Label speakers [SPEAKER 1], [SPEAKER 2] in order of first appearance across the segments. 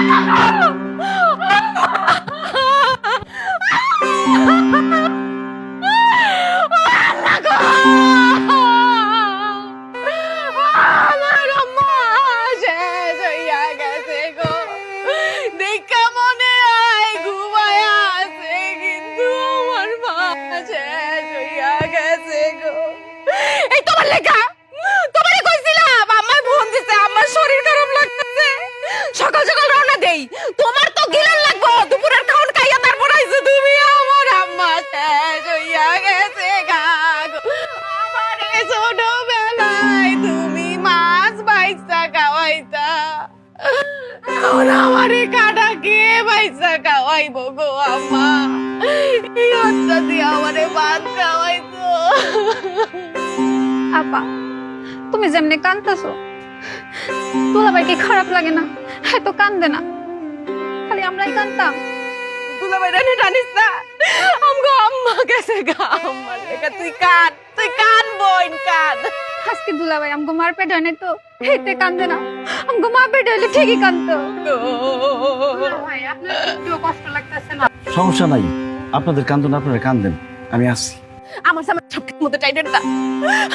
[SPEAKER 1] আমার এখন আমারে কাটা কে বাইসা খাওয়াইবো গো আম্মা? এই হত্যা দিয়ে আমারে ভাত খাওয়াইতো
[SPEAKER 2] আপা তুমি যেমনি কান্দতেছো দুলাভাই কি খারাপ লাগে না হ্যাঁ তো কান্দে না। খালি আমরাই কান্দতাম
[SPEAKER 1] তুলা বাইরা নে টানিস না। আমগো আম্মা গেছে গা। আম্মা তুই কান তুই কান বোন কান।
[SPEAKER 2] আজকে দুলাভাই আমগো মার পেট হয় নাই তো? হেতে কান্দে না। আমগো মা পেট হইলে ঠিকই কান্দতো। ভাই আপনার একটু কষ্ট লাগতেছে না।
[SPEAKER 3] সমস্যা নাই। আপনাদের কান্দন আপনারা কান্দেন। আমি আসছি।
[SPEAKER 1] আমার সামনে সবকিছু মতো টাইটের দা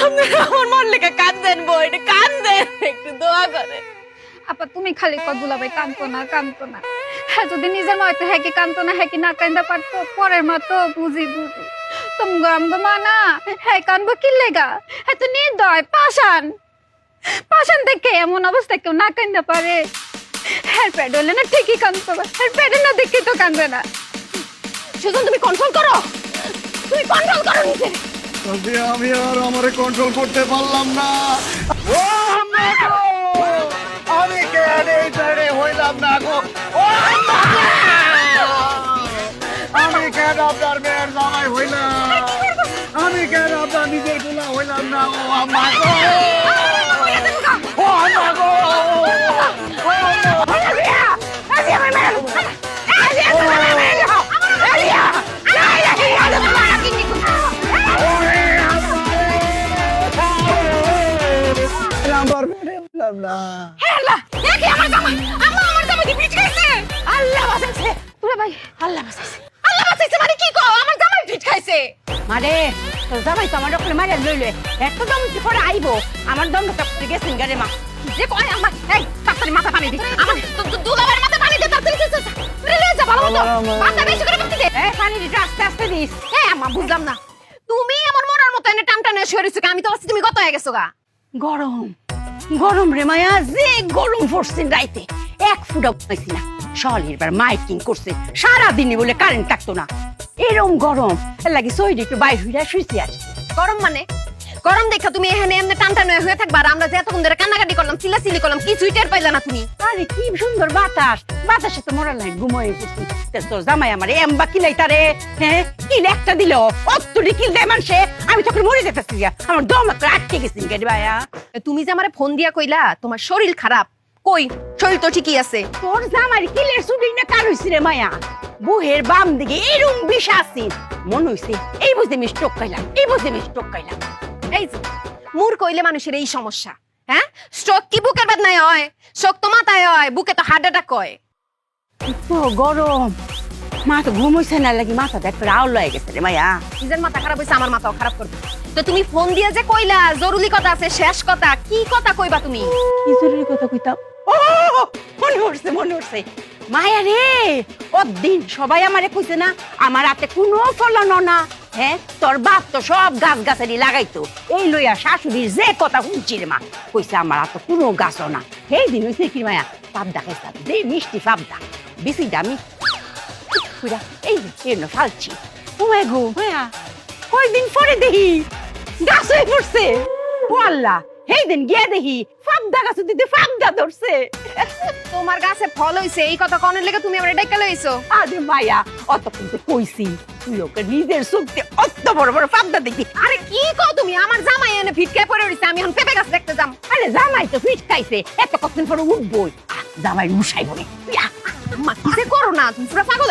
[SPEAKER 1] আপনারা আমার মন লেখা কান্দেন বোন কান্দেন। একটু দোয়া করে।
[SPEAKER 2] আপা তুমি খালি কর দুলাভাই কান্দতো না কান্দতো না। হ্যাঁ যদি নিজের মা হইতো হ্যাঁ কি কান্দতো না হ্যাঁ কি না কান্দা পারতো পরের মা তো বুঝি বুঝি। তুমগো আমগো মা না হ্যাঁ কানবো কি লেগা? হ্যাঁ তো নির্দয় পাশান পাশান দেখে এমন অবস্থা কেউ না কান্দা পারে। হ্যাঁ পেট হইলে না ঠিকই কান্দতো হ্যাঁ পেটে না দেখে তো কান্দে না।
[SPEAKER 1] সুজন, তুমি কন্ট্রোল করো। তুমি কন্ট্রোল করো নিজে
[SPEAKER 3] আমি আর আমারে কন্ট্রোল করতে পারলাম না। গুলা হইলাম না ও আম্মা গো ও আম্মা গো
[SPEAKER 1] আল্লাহ বাঁচাইছে। আল্লাহ বাঁচাইছে। মানে কি কও
[SPEAKER 4] মারে তোর জামাই তো আমার ওখানে মারিয়া লইলে। এত দম পরে আইবো আমার দম তো গেছেন গারে মা।
[SPEAKER 1] যে কয় আমার এই মাথা পানি দি। আমার দুলাবার মাথা পানি দে তাড়াতাড়ি চল চল রে রে যা ভালো মতো। মাথা বেশি করে পানি দে।
[SPEAKER 4] এ পানি দিতে আস্তে আস্তে দিস।
[SPEAKER 1] এই আম্মা বুঝলাম না। তুমি আমার মরার মতো এনে টান টানে সরিছো আমি তো ভাবছি তুমি কত হয়ে গেছো গা।
[SPEAKER 4] গরম। গরম রে মায়া যে গরম পড়ছে রাইতে এক ফুটা পাইছি না। শহরের বার মাইকিং করছে সারা দিনে বলে কারেন্ট থাকতো না। এরম গরম। এর লাগি সইডি একটু বাইর হইয়া শুইছি আজ
[SPEAKER 1] গরম মানে? গরম দেখা তুমি এখানে এমনি টান টান হয়ে থাকবা আর আমরা যে এতক্ষণ ধরে কান্নাকাটি করলাম চিলাচিলি করলাম কিছুই টের পাইলা না তুমি।
[SPEAKER 4] আরে কি সুন্দর বাতাস। বাতাসে তো মরা নাই ঘুমোয় পড়ছি তোর জামাই আমার এম্বা কিলাই তারে হ্যাঁ কিল একটা দিল। অত্তরি কিল দেয় মানুষে। আমি তখন মরে যেতেছি। আমার দম একটা আটকে গেছি গেডি ভাইয়া।
[SPEAKER 1] তুমি যে আমারে ফোন দিয়া কইলা তোমার শরীর খারাপ। কই? শরীর তো ঠিকই আছে।
[SPEAKER 4] তোর জামার কিলের না কার হইছে রে মায়া? বুহের বাম দিকে এরম বিষ আছে। মন হইছে এই বুঝতে আমি স্ট্রোক খাইলাম এই বুঝতে আমি স্ট্রোক খাইলাম।
[SPEAKER 1] এই যে মুর কইলে মানুষের এই সমস্যা হ্যাঁ? স্ট্রোক কি বুকের বেদনায় হয়? স্ট্রোক তো মাথায় হয় বুকে তো হার্ট অ্যাটাক হয়।
[SPEAKER 4] তো গরম। মা তো ঘুম হইছে না লাগি মাথা দেখ রাও লয়ে গেছে রে মায়া
[SPEAKER 1] নিজের মাথা খারাপ হইছে আমার মাথাও খারাপ করবে। তো তুমি ফোন দিয়ে যে কইলা জরুরি কথা আছে শেষ কথা কি কথা কইবা তুমি?
[SPEAKER 4] কি জরুরি কথা কইতাম? ও মনে পড়ছে মনে পড়ছে মায়া রে দিন সবাই আমারে কইছে না আমার হাতে কোনো ফলন না। হ্যাঁ তোর বাপ তো সব গাছ গাছালি লাগাইতো। এই লইয়া শাশুড়ির যে কথা শুনছি রে মা কইছে আমার হাতে কোনো গাছও না। সেই দিন হইছে কি মায়া পাবদা খাইছে দে মিষ্টি পাবদা। বেশি দামি এই যে এর ফালছি। ও গো মায়া কয়দিন পরে দেখি গাছ হয়ে পড়ছে। ও আল্লাহ দিন গিয়ে দেখি গাছ দিতে ধরছে।
[SPEAKER 1] তোমার গাছে ফল হইছে এই কথা কনের লেগে তুমি আমার ডাইকা লইছো?
[SPEAKER 4] আরে মায়া অত কিন্তু কইছি তুই ওকে নিজের চোখতে অত বড় বড় ফাবদা দেখি
[SPEAKER 1] আরে কি কও তুমি? আমার জামাই এনে ফিটকায় পড়ে রইছে আমি এখন পেঁপে গাছ দেখতে যাম।
[SPEAKER 4] আরে জামাই তো ফিট খাইছে এত কতদিন পরে উঠবই? জামাই উঠাইব রে
[SPEAKER 1] আম্মা কি করো না তুমি পুরো পাগল